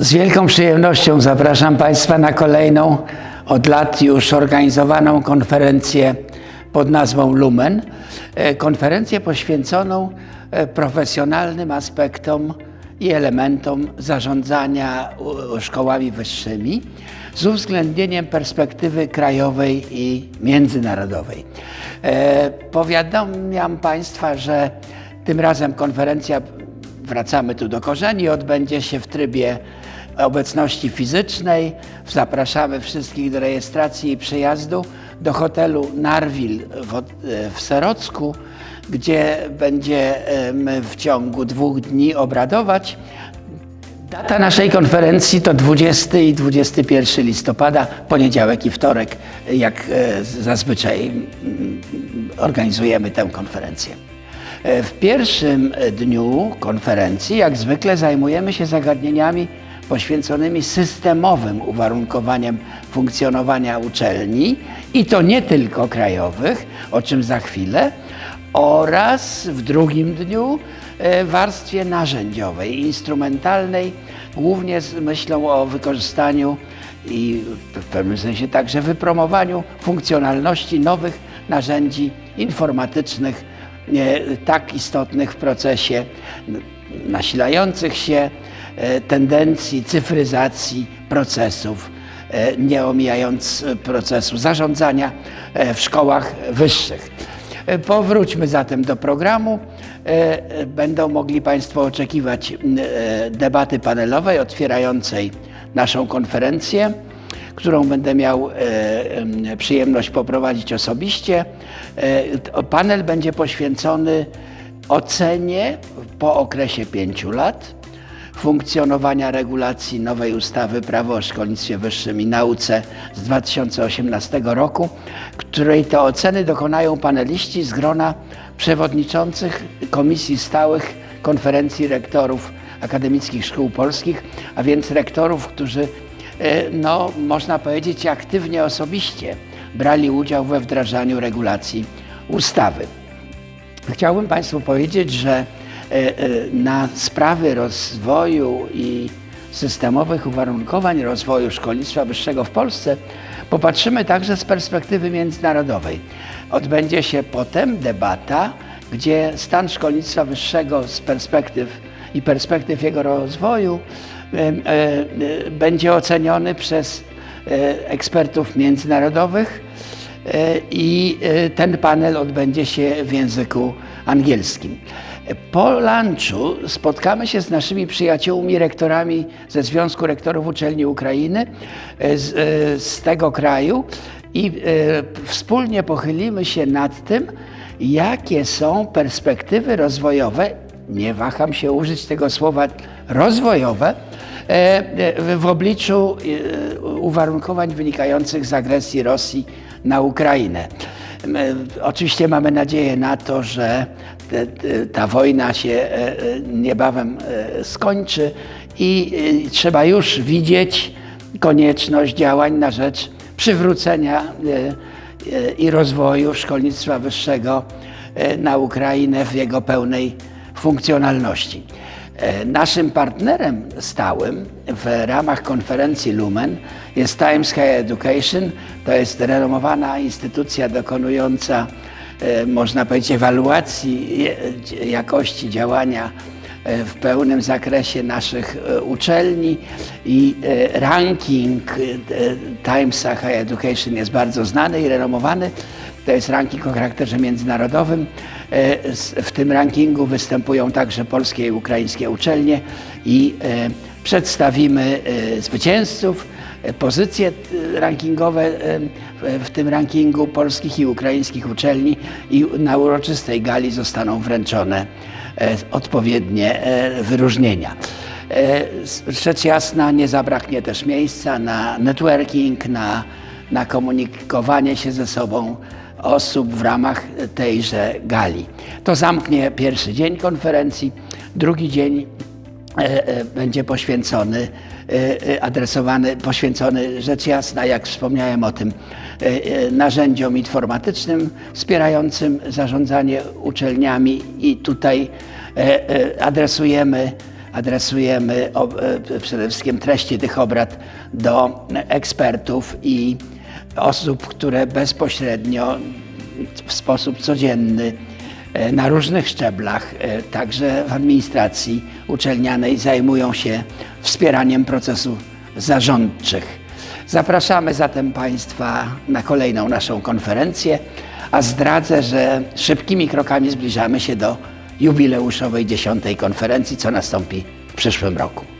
Z wielką przyjemnością zapraszam Państwa na kolejną od lat już organizowaną konferencję pod nazwą Lumen. E, Konferencję poświęconą e, profesjonalnym aspektom i elementom zarządzania szkołami wyższymi z uwzględnieniem perspektywy krajowej i międzynarodowej. E, Powiadamiam Państwa, że tym razem konferencja wracamy tu do korzeni, odbędzie się w trybie obecności fizycznej. Zapraszamy wszystkich do rejestracji i przyjazdu do hotelu Narwil w, w Serocku, gdzie będziemy w ciągu dwóch dni obradować. Data naszej konferencji to 20 i 21 listopada, poniedziałek i wtorek, jak e, zazwyczaj organizujemy tę konferencję. E, W pierwszym dniu konferencji, jak zwykle, zajmujemy się zagadnieniami poświęconymi systemowym uwarunkowaniom funkcjonowania uczelni i to nie tylko krajowych, o czym za chwilę, oraz w drugim dniu e, warstwie narzędziowej, instrumentalnej, głównie z myślą o wykorzystaniu i w pewnym sensie także wypromowaniu funkcjonalności nowych narzędzi informatycznych, e, tak istotnych w procesie nasilających się tendencji cyfryzacji procesów, e, nie omijając e, procesu zarządzania e, w szkołach wyższych. E, Powróćmy zatem do programu. E, e, Będą mogli Państwo oczekiwać e, debaty panelowej otwierającej naszą konferencję, którą będę miał e, em, przyjemność poprowadzić osobiście. E, Panel będzie poświęcony ocenie po okresie pięciu lat funkcjonowania regulacji nowej ustawy Prawo o szkolnictwie wyższym i nauce z 2018 roku, której to oceny dokonają paneliści z grona przewodniczących komisji stałych konferencji rektorów akademickich szkół polskich, a więc rektorów, którzy e, no, można powiedzieć, aktywnie osobiście brali udział we wdrażaniu regulacji ustawy. Chciałbym Państwu powiedzieć, że na sprawy rozwoju i systemowych uwarunkowań rozwoju szkolnictwa wyższego w Polsce popatrzymy także z perspektywy międzynarodowej. Odbędzie się potem debata, gdzie stan szkolnictwa wyższego z perspektyw i perspektyw jego rozwoju e, e, e, będzie oceniony przez e, ekspertów międzynarodowych. E, i e, ten panel odbędzie się w języku angielskim. Po lunchu spotkamy się z naszymi przyjaciółmi, rektorami ze Związku Rektorów Uczelni Ukrainy e, z, e, z tego kraju i e, wspólnie pochylimy się nad tym, jakie są perspektywy rozwojowe, nie waham się użyć tego słowa rozwojowe, w obliczu uwarunkowań wynikających z agresji Rosji na Ukrainę. My, Oczywiście mamy nadzieję na to, że te, te, ta wojna się e, e, niebawem e, skończy i trzeba już widzieć konieczność działań na rzecz przywrócenia i rozwoju szkolnictwa wyższego na Ukrainę w jego pełnej funkcjonalności. E, Naszym partnerem stałym w ramach konferencji Lumen jest Times Higher Education. To jest renomowana instytucja dokonująca, e, można powiedzieć, ewaluacji jakości działania e, w pełnym zakresie naszych uczelni i ranking Times Higher Education jest bardzo znany i renomowany. To jest ranking o charakterze międzynarodowym. E, W tym rankingu występują także polskie i ukraińskie uczelnie i e, przedstawimy e, zwycięzców, pozycje rankingowe w- tym rankingu polskich i ukraińskich uczelni i na uroczystej gali zostaną wręczone odpowiednie wyróżnienia. Rzecz jasna, nie zabraknie też miejsca na networking, na, na komunikowanie się ze sobą osób w ramach tejże gali. To zamknie pierwszy dzień konferencji, drugi dzień e, e, będzie poświęcony, e, adresowany, poświęcony rzecz jasna, jak wspomniałem o tym, narzędziom informatycznym wspierającym zarządzanie uczelniami i tutaj adresujemy adresujemy przede wszystkim treści tych obrad do ekspertów i osób, które bezpośrednio w sposób codzienny e, na różnych szczeblach, e, także w administracji uczelnianej, zajmują się wspieraniem procesów zarządczych. Zapraszamy zatem Państwa na kolejną naszą konferencję, a zdradzę, że szybkimi krokami zbliżamy się do jubileuszowej dziesiątej konferencji, co nastąpi w przyszłym roku.